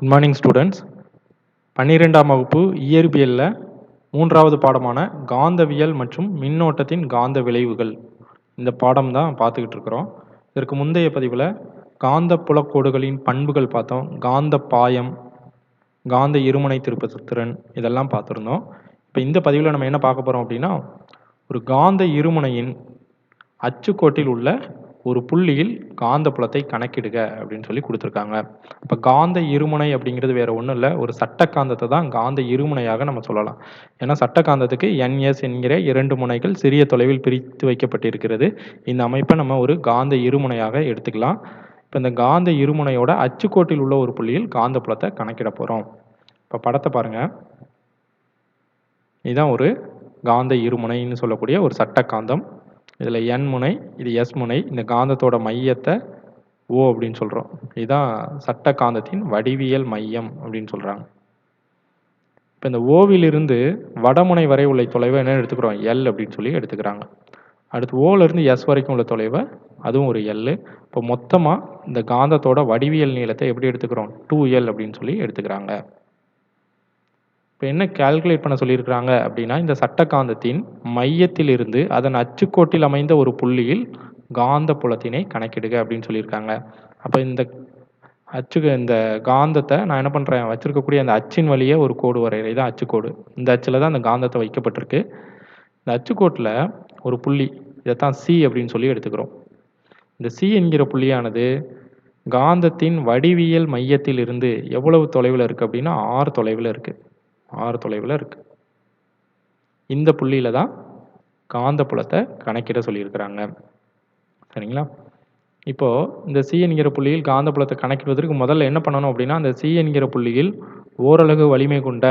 Good morning students பன்னிரெண்டாம் வகுப்பு இயற்பியலில் மூன்றாவது பாடமான காந்தவியல் மற்றும் மின்னோட்டத்தின் காந்த விளைவுகள். இந்த பாடம் தான் பார்த்துக்கிட்டு இருக்கிறோம். இதற்கு முந்தைய பதிவில் காந்த புலக்கோடுகளின் பண்புகள் பார்த்தோம். காந்த பாயம் காந்த இருமுனை திருப்பு திறன் இதெல்லாம் பார்த்துருந்தோம். இப்போ இந்த பதிவில் நம்ம என்ன பார்க்க போகிறோம் அப்படின்னா ஒரு காந்த இருமுனையின் அச்சுக்கோட்டில் உள்ள ஒரு புள்ளியில் காந்த புலத்தை கணக்கிடுக அப்படின்னு சொல்லி கொடுத்துருக்காங்க. இப்போ காந்த இருமுனை அப்படிங்கிறது வேற ஒன்றும் இல்லை. ஒரு சட்ட காந்தத்தை தான் காந்த இருமுனையாக நம்ம சொல்லலாம். ஏன்னா சட்ட காந்தத்துக்கு என்எஸ் என்கிற இரண்டு முனைகள் சிறிய தொலைவில் பிரித்து வைக்கப்பட்டிருக்கிறது. இந்த அமைப்பை நம்ம ஒரு காந்த இருமுனையாக எடுத்துக்கலாம். இப்போ இந்த காந்த இருமுனையோட அச்சுக்கோட்டில் உள்ள ஒரு புள்ளியில் காந்த புலத்தை கணக்கிட போகிறோம் இப்போ படத்தை பாருங்க. இதுதான் ஒரு காந்த இருமுனைன்னு சொல்லக்கூடிய ஒரு சட்ட காந்தம் இதில் என் முனை இது எஸ் முனை இந்த காந்தத்தோட மையத்தை ஓ அப்படின்னு சொல்கிறோம் இதுதான் சட்ட காந்தத்தின் வடிவியல் மையம் அப்படின்னு சொல்கிறாங்க இப்போ இந்த ஓவிலிருந்து வடமுனை வரை உள்ள தொலைவை என்ன எடுத்துக்கிறோம்? எல் அப்படின்னு சொல்லி எடுத்துக்கிறாங்க. அடுத்து ஓலேருந்து எஸ் வரைக்கும் உள்ள தொலைவை அதுவும் ஒரு எல் இப்போ மொத்தமாக இந்த காந்தத்தோட வடிவியல் நீளத்தை எப்படி எடுத்துக்கிறோம்? டூ எல் அப்படின்னு சொல்லி எடுத்துக்கிறாங்க. இப்போ என்ன கால்குலேட் பண்ண சொல்லியிருக்கிறாங்க அப்படின்னா இந்த சட்ட காந்தத்தின் மையத்திலிருந்து அதன் அச்சுக்கோட்டில் அமைந்த ஒரு புள்ளியில் காந்த புலத்தினை கணக்கிடுக அப்படின்னு சொல்லியிருக்காங்க. அப்போ இந்த அச்சு இந்த காந்தத்தை நான் என்ன பண்ணுறேன் வச்சுருக்கக்கூடிய அந்த அச்சின் வழியே ஒரு கோடு வரைகிறது தான் அச்சுக்கோடு. இந்த அச்சில் தான் அந்த காந்தத்தை வைக்கப்பட்டிருக்கு. இந்த அச்சுக்கோட்டில் ஒரு புள்ளி இதைத்தான் சி அப்படின்னு சொல்லி எடுத்துக்கிறோம். இந்த சி என்கிற புள்ளியானது காந்தத்தின் வடிவியல் மையத்தில் இருந்து எவ்வளவு தொலைவில் இருக்குது அப்படின்னா ஆறு தொலைவில் இருக்குது ஆறு தொலைவில் இருக்குது இந்த புள்ளியில் தான் காந்த புலத்தை கணக்கிட சொல்லியிருக்கிறாங்க. சரிங்களா? இப்போது இந்த சி என்கிற புள்ளியில் காந்தப்புலத்தை கணக்கிடுவதற்கு முதல்ல என்ன பண்ணணும் அப்படின்னா அந்த சி என்கிற புள்ளியில் ஓரளவு வலிமை கொண்ட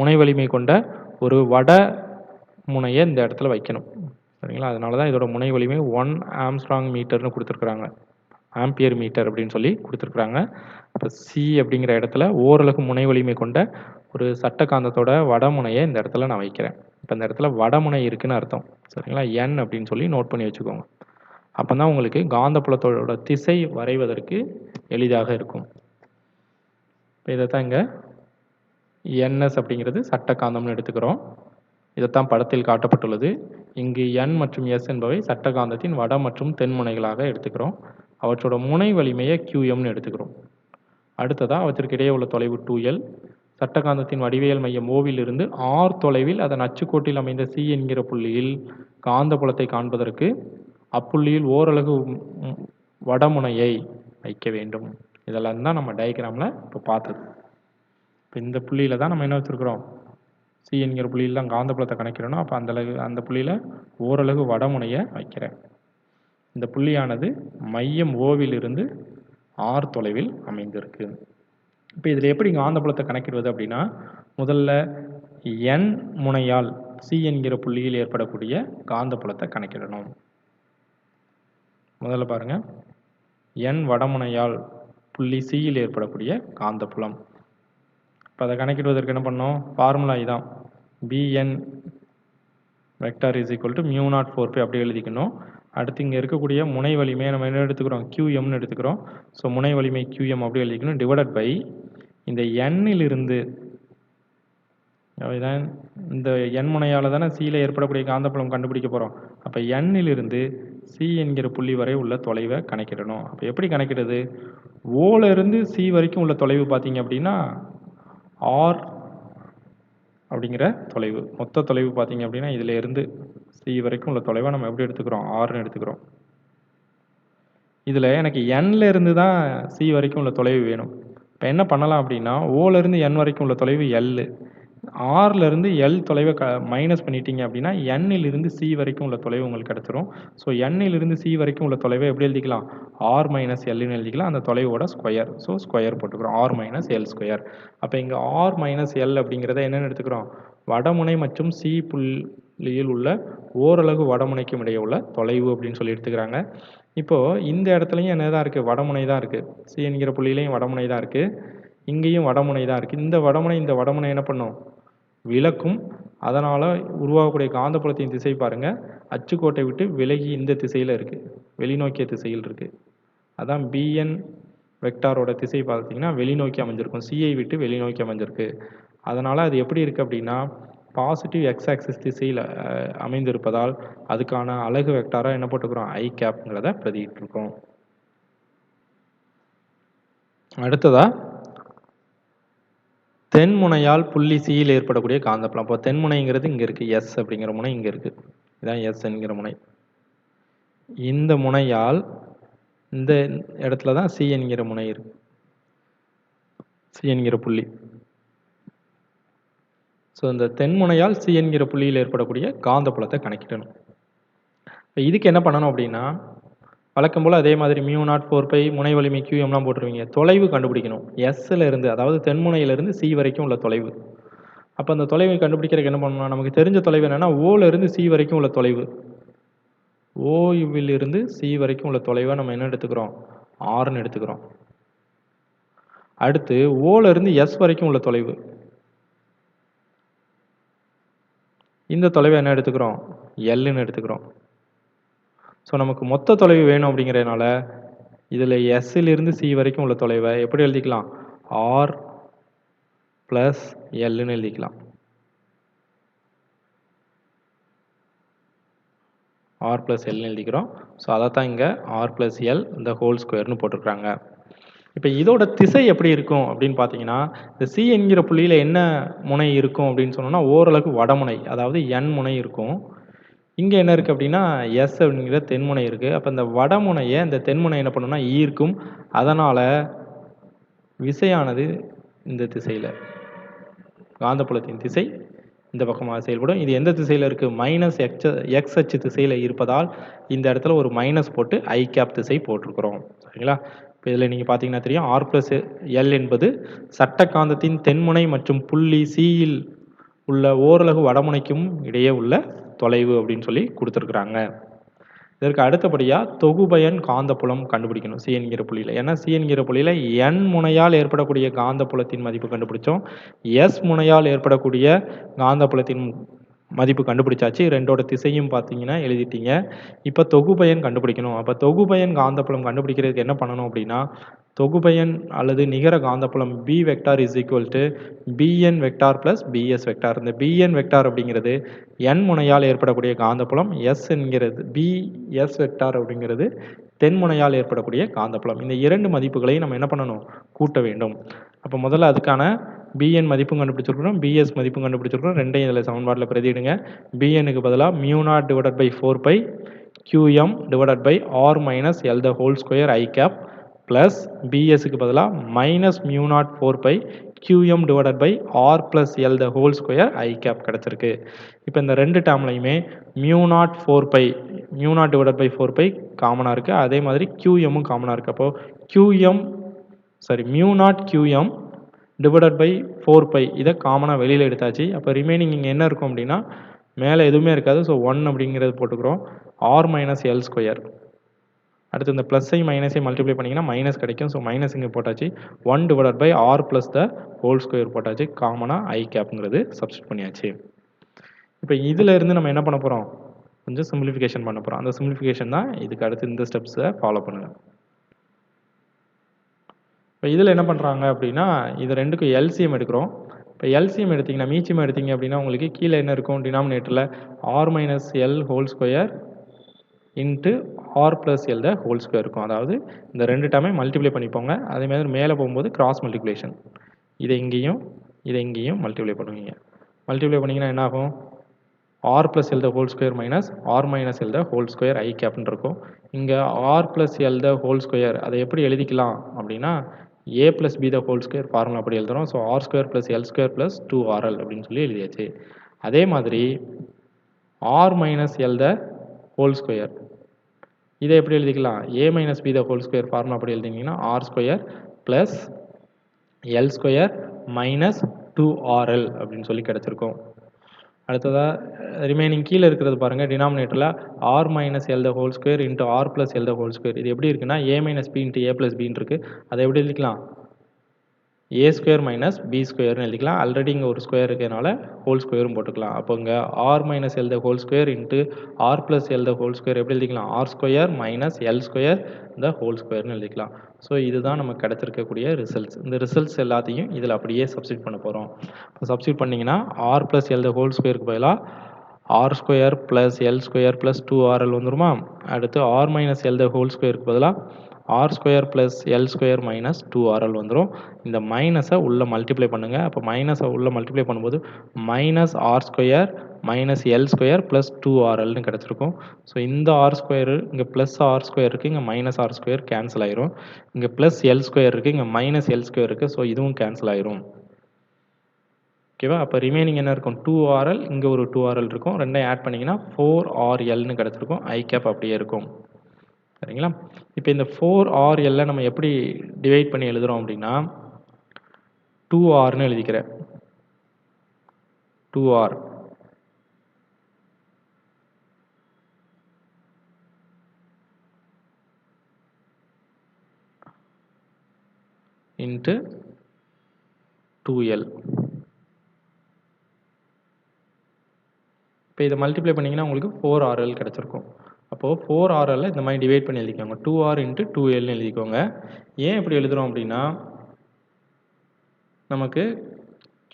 முனை வலிமை கொண்ட ஒரு வட முனையை இந்த இடத்துல வைக்கணும். சரிங்களா? அதனால தான் இதோட முனை வலிமை ஒன் ஆம்ஸ்ட்ராங் மீட்டர்னு கொடுத்துருக்குறாங்க. ஆம்பியர் மீட்டர் அப்படின்னு சொல்லி கொடுத்துருக்குறாங்க. இப்போ சி அப்படிங்கிற இடத்துல ஓரளவு முனை வலிமை கொண்ட ஒரு சட்ட காந்தத்தோட வடமுனையை இந்த இடத்துல நான் வைக்கிறேன். இப்போ இந்த இடத்துல வடமுனை இருக்குன்னு அர்த்தம். சரிங்களா? என் அப்படின்னு சொல்லி நோட் பண்ணி வச்சுக்கோங்க. அப்போ தான் உங்களுக்கு காந்தப்புலத்தோட திசை வரைவதற்கு எளிதாக இருக்கும். இப்போ இதை தான் இங்கே என்எஸ் அப்படிங்கிறது சட்ட காந்தம்னு எடுத்துக்கிறோம். இதைத்தான் படத்தில் காட்டப்பட்டுள்ளது. இங்கு என் மற்றும் எஸ் என்பவை சட்ட காந்தத்தின் வட மற்றும் தென் முனைகளாக எடுத்துக்கிறோம். அவற்றோட முனை வலிமையை கியூஎம்னு எடுத்துக்கிறோம். அடுத்ததாக அவற்றிற்கு இடையே உள்ள தொலைவு டூ எல் சட்டகாந்தத்தின் வடிவியல் மையம் ஓவிலிருந்து ஆர் தொலைவில் அதன் அச்சுக்கோட்டில் அமைந்த சி என்கிற புள்ளியில் காந்த புலத்தை காண்பதற்கு அப்புள்ளியில் ஓரளவு வடமுனையை வைக்க வேண்டும். இதெல்லாம் தான் நம்ம டயக்ராமில் இப்போ பார்த்தது. இப்போ இந்த புள்ளியில் தான் நம்ம என்ன வச்சுருக்குறோம்? சி என்கிற புள்ளியில் தான் காந்த புலத்தை அப்போ அந்த அளவு அந்த புள்ளியில் ஓரளவு வடமுனையை வைக்கிறேன். இந்த புள்ளியானது மையம் ஓவிலிருந்து ஆர் தொலைவில் அமைந்திருக்கு. இப்போ இதில் எப்படி காந்தப்புலத்தை கணக்கிடுவது அப்படின்னா முதல்ல என் முனையால் சி என்கிற புள்ளியில் ஏற்படக்கூடிய காந்தப்புலத்தை கணக்கிடணும். முதல்ல பாருங்க. என் வடமுனையால் புள்ளி சியில் ஏற்படக்கூடிய காந்தப்புலம். இப்போ அதை கணக்கிடுவதற்கு என்ன பண்ணோம் ஃபார்முலா இதான் BN vector is equal to mu not four pi அப்படி எழுதிக்கணும். அடுத்து இங்கே இருக்கக்கூடிய முனை வலிமையை நம்ம என்ன எடுத்துக்கிறோம்? கியூஎம்னு எடுத்துக்கிறோம். ஸோ முனை வலிமை கியூஎம் அப்படி எழுதிக்கணும். டிவைடட் பை இந்த எண்ணிலிருந்து இதான் இந்த எண் முனையால் தானே சியில் ஏற்படக்கூடிய காந்தப்புலம் கண்டுபிடிக்க போகிறோம் அப்போ எண்ணிலிருந்து சி என்கிற புள்ளி வரை உள்ள தொலைவை கணக்கிடணும். அப்போ எப்படி கணக்கிடுது ஓலேருந்து சி வரைக்கும் உள்ள தொலைவு பார்த்தீங்க அப்படின்னா ஆர் அப்படிங்கிற தொலைவு. மொத்த தொலைவு பார்த்தீங்க அப்படின்னா இதில் இருந்து சி வரைக்கும் உள்ள தொலைவை நம்ம எப்படி எடுத்துக்கிறோம்? ஆறுன்னு எடுத்துக்கிறோம். இதில் எனக்கு என்ல இருந்து தான் சி வரைக்கும் உள்ள தொலைவு வேணும். இப்போ என்ன பண்ணலாம் அப்படின்னா ஓலேருந்து என் வரைக்கும் உள்ள தொலைவு எல்லு ஆர்லேருந்து எல் தொலைவை க மைனஸ் பண்ணிட்டீங்க அப்படின்னா எண்ணிலிருந்து சி வரைக்கும் உள்ள தொலைவு உங்களுக்கு கிடச்சிரும். ஸோ எண்ணிலிருந்து சி வரைக்கும் உள்ள தொலைவை எப்படி எழுதிக்கலாம்? ஆர் மைனஸ் எல்னு எழுதிக்கலாம். அந்த தொலைவோட ஸ்கொயர் ஸோ ஸ்கொயர் போட்டுக்கிறோம். ஆர் மைனஸ் எல் ஸ்கொயர் அப்போ இங்கே ஆர் மைனஸ் எல் அப்படிங்கிறத என்னென்னு எடுத்துக்கிறோம்? வடமுனை மற்றும் சி புல் லியில் உள்ள ஓரளவு வடமுனைக்கும் இடையே உள்ள தொலைவு அப்படின்னு சொல்லி எடுத்துக்கிறாங்க. இப்போது இந்த இடத்துலையும் என்ன தான் இருக்குது வடமுனை தான் இருக்குது சி என்கிற புள்ளியிலையும் வடமுனை தான் இருக்குது இங்கேயும் வடமுனை தான் இருக்குது இந்த வடமுனை இந்த வடமுனை என்ன பண்ணும்? விளக்கும் அதனால் உருவாகக்கூடிய காந்தப்புலத்தின் திசை பாருங்கள் அச்சுக்கோட்டை விட்டு விலகி இந்த திசையில் இருக்குது வெளிநோக்கிய திசையில் இருக்குது அதான் பிஎன் வெக்டாரோட திசை பார்த்தீங்கன்னா வெளிநோக்கி அமைஞ்சிருக்கும். சிஐ விட்டு வெளிநோக்கி அமைஞ்சிருக்கு. அதனால் அது எப்படி இருக்குது அப்படின்னா பாசிட்டிவ் எக்ஸ் ஆக்சிஸ் திசையில் அமைந்திருப்பதால் அதுக்கான அலகு வெக்டாராக என்ன போட்டுக்கிறோம்? ஐ கேப்ங்கிறத பிரதியிட்டிருக்கோம். அடுத்ததா தென்முனையால் புள்ளி சியில் ஏற்படக்கூடிய காந்தப்புலம். அப்போ தென்முனைங்கிறது இங்கே இருக்குது எஸ் அப்படிங்கிற முனை இங்கே இருக்குது இதான் எஸ் என்கிற முனை. இந்த முனையால் இந்த இடத்துல தான் சி என்கிற முனை இருக்கு. சி என்கிற புள்ளி. ஸோ இந்த தென்முனையால் சி என்கிற புள்ளியில் ஏற்படக்கூடிய காந்தப்புலத்தை கணக்கிடணும். இப்போ இதுக்கு என்ன பண்ணணும் அப்படின்னா வழக்கம் போல் அதே மாதிரி மியூ நாட் ஃபோர் பை முனை வலிமை கியூஎம்லாம் போட்டுருவீங்க. தொலைவு கண்டுபிடிக்கணும். எஸ்ஸில் இருந்து அதாவது தென்முனையிலிருந்து சி வரைக்கும் உள்ள தொலைவு. அப்போ அந்த தொலைவை கண்டுபிடிக்கிறதுக்கு என்ன பண்ணணும் நமக்கு தெரிஞ்ச தொலைவு என்னென்னா ஓலிருந்து சி வரைக்கும் உள்ள தொலைவு. ஓயுவிலிருந்து சி வரைக்கும் உள்ள தொலைவை நம்ம என்ன எடுத்துக்கிறோம்? ஆறுன்னு எடுத்துக்கிறோம். அடுத்து ஓலிருந்து எஸ் வரைக்கும் உள்ள தொலைவு. இந்த தொலைவை என்ன எடுத்துக்கிறோம்? எல்லுன்னு எடுத்துக்கிறோம். ஸோ நமக்கு மொத்த தொலைவு வேணும் அப்படிங்கிறதுனால இதில் எஸ்ஸிலிருந்து சி வரைக்கும் உள்ள தொலைவை எப்படி எழுதிக்கலாம்? ஆர் ப்ளஸ் எல்லுன்னு எழுதிக்கலாம். ஆர் ப்ளஸ் எல்னு எழுதிக்கிறோம். ஸோ அதை தான் இங்கே ஆர் ப்ளஸ் எல் இந்த ஹோல் ஸ்கொயர்னு போட்டிருக்கிறாங்க. இப்போ இதோட திசை எப்படி இருக்கும் அப்படின்னு பார்த்தீங்கன்னா இந்த சி என்கிற புள்ளியில் என்ன முனை இருக்கும் அப்படின்னு சொன்னோம்னா ஓரளவுக்கு வடமுனை அதாவது என் முனை இருக்கும். இங்கே என்ன இருக்குது அப்படின்னா எஸ் அப்படிங்கிற தென்முனை இருக்குது அப்போ இந்த வடமுனையை இந்த தென்முனை என்ன பண்ணுன்னா ஈர்க்கும். அதனால் விசையானது இந்த திசையில் காந்தப்புலத்தின் திசை இந்த பக்கமாக செயல்படும். இது எந்த திசையில் இருக்குது மைனஸ் எக்ஸ் எக்ஸ் அச்சு திசையில் இருப்பதால் இந்த இடத்துல ஒரு மைனஸ் போட்டு ஐ கேப் திசை போட்டிருக்கிறோம். சரிங்களா? இப்போ இதில் நீங்கள் பார்த்தீங்கன்னா தெரியும். ஆர் ப்ளஸ் எல் என்பது சட்ட காந்தத்தின் தென்முனை மற்றும் புள்ளி சியில் உள்ள ஓரலகு வடமுனைக்கும் இடையே உள்ள தொலைவு அப்படின்னு சொல்லி கொடுத்துருக்குறாங்க. இதற்கு அடுத்தபடியாக தொகுபயன் காந்தப்புலம் கண்டுபிடிக்கணும். சி என்கிற புள்ளியில். ஏன்னா சி என்கிற புள்ளியில் என் முனையால் ஏற்படக்கூடிய காந்தப்புலத்தின் மதிப்பு கண்டுபிடிச்சோம். எஸ் முனையால் ஏற்படக்கூடிய காந்தப்புலத்தின் மதிப்பு கண்டுபிடிச்சாச்சு. ரெண்டோட திசையும் பார்த்தீங்கன்னா எழுதிட்டீங்க. இப்போ தொகுபயன் கண்டுபிடிக்கணும். அப்போ தொகுபயன் காந்தப்புலம் கண்டுபிடிக்கிறதுக்கு என்ன பண்ணணும் அப்படின்னா தொகுபயன் அல்லது நிகர காந்தப்புலம் B vector is equal to BN vector plus BS vector இந்த பிஎன் வெக்டார் அப்படிங்கிறது என் முனையால் ஏற்படக்கூடிய காந்தப்புலம் எஸ் என்கிறது பிஎஸ் வெக்டார் அப்படிங்கிறது தென்முனையால் ஏற்படக்கூடிய காந்தப்புலம். இந்த இரண்டு மதிப்புகளையும் நம்ம என்ன பண்ணணும்? கூட்ட வேண்டும். அப்போ முதல்ல அதுக்கான பிஎன் மதிப்பும் கண்டுபிடிச்சிருக்கிறோம் பிஎஸ் மதிப்பும் கண்டுபிடிச்சிருக்கிறோம். ரெண்டையும் இதில் சமன்பாட்டில் பிரதிடுங்க பிஎனுக்கு பதிலாக mu divided by four pi QM divided by R minus L the whole square I cap plus பிஎஸ்க்கு பதிலாக minus mu not four pi QM divided by R plus L the whole square I cap கிடச்சிருக்கு. இப்போ இந்த ரெண்டு டேர்ம்லையுமே mu not four pi mu not divided by four pi காமனாக இருக்குது அதே மாதிரி கியூஎம்மும் காமனாக இருக்குது அப்போது QM sorry mu not QM divided by four pi இதை காமனாக வெளியில் எடுத்தாச்சு. அப்போ ரிமைனிங் இங்கே என்ன இருக்கும் அப்படின்னா மேலே எதுவுமே இருக்காது. ஸோ ஒன் அப்படிங்கிறது போட்டுக்கிறோம். ஆர் மைனஸ் எல் ஸ்கொயர் அடுத்து இந்த ப்ளஸ்ஸை மைனஸை மல்டிப்ளை பண்ணிங்கன்னா மைனஸ் கிடைக்கும். ஸோ மைனஸ் இங்கே போட்டாச்சு. One divided by R plus the whole square போட்டாச்சு. காமனாக ஐ கேப்ங்கிறது சப்ஸ்டிட் பண்ணியாச்சு. இப்போ இதில் இருந்து நம்ம என்ன பண்ண போகிறோம் கொஞ்சம் சிம்பிளிஃபிகேஷன் பண்ண போகிறோம் அந்த சிம்பிளிஃபிகேஷன் தான் இதுக்கு அடுத்து இந்த ஸ்டெப்ஸை ஃபாலோ பண்ணுங்கள் இப்போ இதில் என்ன பண்ணுறாங்க அப்படின்னா இது ரெண்டுக்கும் எல்சிஎம் எடுக்கிறோம். இப்போ எல்சிஎம் எடுத்தீங்கன்னா மீச்சியம் எடுத்தீங்க அப்படின்னா உங்களுக்கு கீழே என்ன இருக்கும்? டினாமினேட்டரில் R minus L whole square into R plus L the whole square இருக்கும். அதாவது இந்த ரெண்டு டைமே மல்டிப்ளை பண்ணிப்போங்க. அதே மாதிரி மேலே போகும்போது கிராஸ் மல்டிப்ளேஷன் இதை இங்கேயும் இதை இங்கேயும் மல்டிப்ளை பண்ணுவீங்க. மல்டிப்ளை பண்ணிங்கன்னா என்ன ஆகும்? R plus L the whole square minus R minus L the whole square I கேப்னு இருக்கும். இங்கே R plus L the whole square அதை எப்படி எழுதிக்கலாம் அப்படின்னா A plus B the whole square formula அப்படி எழுதுறோம். So R square plus L square plus two RL அப்படின்னு சொல்லி எழுதியாச்சு. அதே மாதிரி R minus L the whole square இதை எப்படி எழுதிக்கலாம்? A minus B the whole square formula அப்படி எழுதிங்கன்னா R square plus L square minus two RL அப்படின்னு சொல்லி கிடச்சிருக்கும். அடுத்ததாக ரிமைனிங் கீழே இருக்கிறது பாருங்கள் டினாமினேட்டரில் R minus L the whole square into R plus L the whole square இது எப்படி இருக்குன்னா A minus B into A plus பின்னு இருக்குது அதை எப்படி எழுதிக்கலாம்? ஏ ஸ்கொயர் மைனஸ் பி ஸ்கொயர்னு எழுதிக்கலாம். ஆல்ரெடி இங்கே ஒரு ஸ்கொயர் இருக்கிறதுனால ஹோல் ஸ்கொயரும் போட்டுக்கலாம். அப்போ இங்கே R minus L the whole square into R plus L the whole square எப்படி எழுதிக்கலாம்? R square minus L square the whole ஸ்கொயர்னு எழுதிக்கலாம். ஸோ இதுதான் நமக்கு கிடச்சிருக்கக்கூடிய ரிசல்ட்ஸ் இந்த ரிசல்ட்ஸ் எல்லாத்தையும் இதில் அப்படியே சப்ஸ்டியூட் பண்ண போகிறோம் இப்போ சப்ஸ்டியூட் பண்ணிங்கன்னா R plus L the whole ஸ்கொயருக்கு பதிலாக R square plus L square plus two RL வந்துருமா? அடுத்து R minus L the whole ஸ்கொயருக்கு பதிலாக R square plus L square minus two RL வந்துடும் இந்த மைனஸை உள்ளே மல்டிப்ளை பண்ணுங்கள் அப்போ மைனஸை உள்ளே மல்டிப்ளை பண்ணும்போது minus R square minus L square plus two ஆர்எல்னு கிடச்சிருக்கும். ஸோ இந்த ஆர் ஸ்கொயர் இங்கே ப்ளஸ் ஆர் ஸ்கொயர் இருக்குது இங்கே மைனஸ் ஆர் ஸ்கொயர் கேன்சல் ஆயிரும். இங்கே ப்ளஸ் எல் ஸ்கொயர் இருக்குது இங்கே மைனஸ் எல் ஸ்கொயர் இருக்குது ஸோ இதுவும் கேன்சல் ஆயிரும். ஓகேவா அப்போ ரிமைனிங் என்ன இருக்கும்? டூ ஆர்எல் இங்கே ஒரு டூ ஆர்எல் இருக்கும். ரெண்டையும் ஆட் பண்ணிங்கன்னா ஃபோர் ஆர்எல்னு கிடச்சிருக்கும். ஐ கேப் அப்படியே இருக்கும். சரிங்களா? இப்போ இந்த ஃபோர் ஆர் எல்லாம் நம்ம எப்படி டிவைட் பண்ணி எழுதுகிறோம் அப்படின்னா டூ ஆர்னு எழுதிக்கிறேன். Two R into two L இப்போ இதை மல்டிப்ளை பண்ணிங்கன்னா உங்களுக்கு ஃபோர் ஆர்எல் கிடச்சிருக்கும். அப்போது ஃபோர் ஆர்எல்ல இந்த மாதிரி டிவைட் பண்ணி எழுதிக்கோங்க. டூ ஆர் இன்ட்டு டூ எல்னு எழுதிக்கோங்க. ஏன் இப்படி எழுதுகிறோம் அப்படின்னா நமக்கு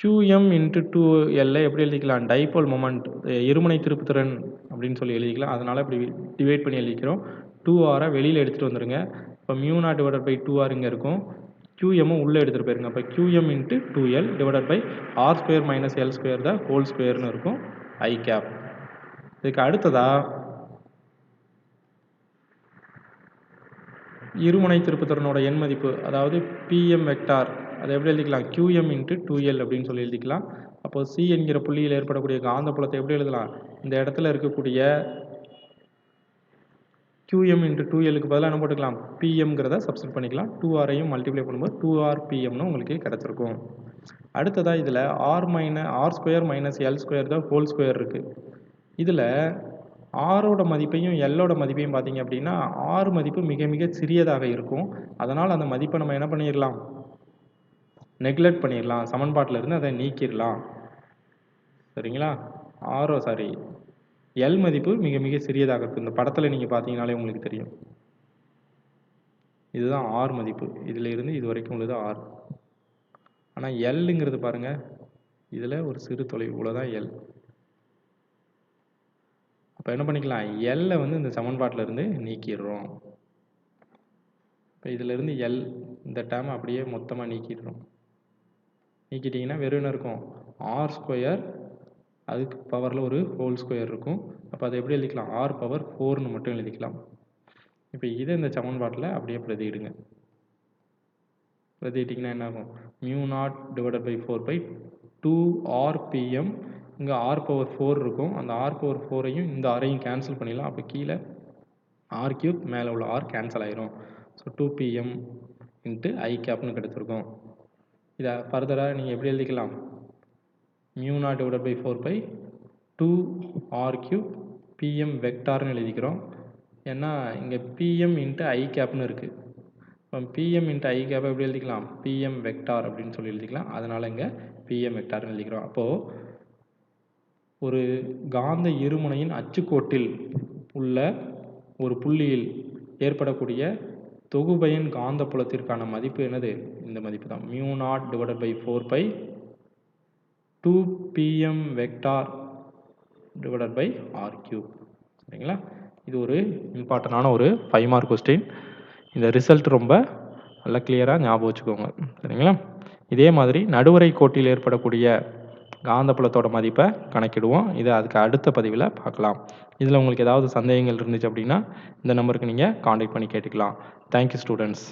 கியூஎம் இன்ட்டு டூ எல்ல எப்படி எழுதிக்கலாம்? டைபோல் மொமெண்ட் இருமுனை திருப்புத்திறன் அப்படின்னு சொல்லி எழுதிக்கலாம். அதனால் இப்படி டிவைட் பண்ணி எழுதிக்கிறோம். டூ ஆரை வெளியில் எடுத்துகிட்டு வந்துடுங்க இப்போ mu not divided by two R இங்கே இருக்கும். கியூஎம்மும் உள்ளே எடுத்துகிட்டு போயிருங்க. அப்போ QM into two L divided by R square minus L square தான் ஹோல் ஸ்கொயர்னு இருக்கும். ஐ கேப் இதுக்கு அடுத்ததாக இருமுனை திருப்புத்திறனோட எண் மதிப்பு அதாவது பிஎம் வெக்டார் அதை எப்படி எழுதிக்கலாம்? கியூஎம் இன்ட்டு டூ எல் அப்படின்னு சொல்லி எழுதிக்கலாம். அப்போ சி என்கிற புள்ளியில் ஏற்படக்கூடிய காந்தப்புலத்தை எப்படி எழுதலாம்? இந்த இடத்துல இருக்கக்கூடிய கியூஎம் இன்ட்டு டூ எல்லுக்கு பதிலாக என்ன போட்டுக்கலாம்? பிஎம்ங்கிறத சப்ஸ்டிட் பண்ணிக்கலாம். டூ ஆரையும் மல்டிப்ளை பண்ணும்போது டூ ஆர் பிஎம்னு உங்களுக்கு கிடச்சிருக்கும். அடுத்ததாக இதில் R minus R square minus L square தான் ஹோல் ஸ்கொயர் இருக்குது இதில் ஆரோட மதிப்பையும் எல்லோட மதிப்பையும் பார்த்தீங்க அப்படின்னா ஆறு மதிப்பு மிக மிக சிறியதாக இருக்கும். அதனால் அந்த மதிப்பை நம்ம என்ன பண்ணிடலாம்? நெக்லெக்ட் பண்ணிடலாம். சமன்பாட்டில் இருந்து அதை நீக்கிடலாம். சரிங்களா? ஆரோ சாரி எல் மதிப்பு மிக மிக சிறியதாக இருக்கும். இந்த படத்தில் நீங்கள் பார்த்தீங்கனாலே உங்களுக்கு தெரியும். இதுதான் ஆர் மதிப்பு. இதில் இருந்து இது வரைக்கும் உள்ளது ஆர் ஆனால் எல்லுங்கிறது பாருங்கள் இதில் ஒரு சிறு தொலைவு. இவ்வளோதான் எல் அப்போ என்ன பண்ணிக்கலாம்? எல்லை வந்து இந்த சமன்பாட்டிலேருந்து நீக்கிடுறோம். இப்போ இதிலிருந்து எல் இந்த டேம் அப்படியே மொத்தமாக நீக்கிடுறோம். நீக்கிட்டிங்கன்னா வெறும் என்ன இருக்கும்? ஆர் ஸ்கொயர் அதுக்கு பவரில் ஒரு ஹோல் ஸ்கொயர் இருக்கும். அப்போ அதை எப்படி எழுதிக்கலாம்? ஆர் பவர் ஃபோர்னு மட்டும் எழுதிக்கலாம். இப்போ இதை இந்த சமன்பாட்டில் அப்படியே பிரதியிடுங்க. பிரதியிட்டிங்கன்னா என்ன ஆகும்? Mu not divided by four pi two R PM இங்கே ஆர் பவர் ஃபோர் இருக்கும். அந்த ஆர் பவர் ஃபோரையும் இந்த ஆரையும் கேன்சல் பண்ணிடலாம். அப்போ கீழே ஆர் கியூப் மேலே உள்ள ஆர் கேன்சல் ஆயிரும். So two PM into I கேப்னு கிடச்சிருக்கும் இதை ஃபர்தராக நீங்கள் எப்படி எழுதிக்கலாம்? Mu not divide by four pi two R cube PM வெக்டார்னு எழுதிக்கிறோம். ஏன்னா இங்கே பிஎம் இன்ட்டு ஐ கேப்னு இருக்குது இப்போ பிஎம் இன்ட்டு ஐ கேப் எப்படி எழுதிக்கலாம்? பிஎம் வெக்டார் அப்படின்னு சொல்லி எழுதிக்கலாம். அதனால் இங்கே பிஎம் வெக்டார்னு எழுதிக்கிறோம். அப்போது ஒரு காந்த இருமுனையின் அச்சுக்கோட்டில் உள்ள ஒரு புள்ளியில் ஏற்படக்கூடிய தொகுபயன் காந்தப்புலத்திற்கான மதிப்பு என்னது? இந்த மதிப்பு தான். Mu not divided by four pi two PM vector divided by R cube சரிங்களா? இது ஒரு இம்பார்ட்டண்டான ஒரு ஃபைவ் மார்க் கொஸ்டின் இந்த ரிசல்ட் ரொம்ப நல்லா கிளியராக ஞாபகம் வச்சுக்கோங்க. சரிங்களா? இதே மாதிரி நடுவரை கோட்டில் ஏற்படக்கூடிய காந்தப்புலத்தோட மதிப்பை கணக்கிடுவோம். இதை அதுக்கு அடுத்த பதிவில் பார்க்கலாம். இதில் உங்களுக்கு ஏதாவது சந்தேகங்கள் இருந்துச்சு அப்படின்னா இந்த நம்பருக்கு நீங்கள் காண்டாக்ட் பண்ணி கேட்டுக்கலாம். Thank you students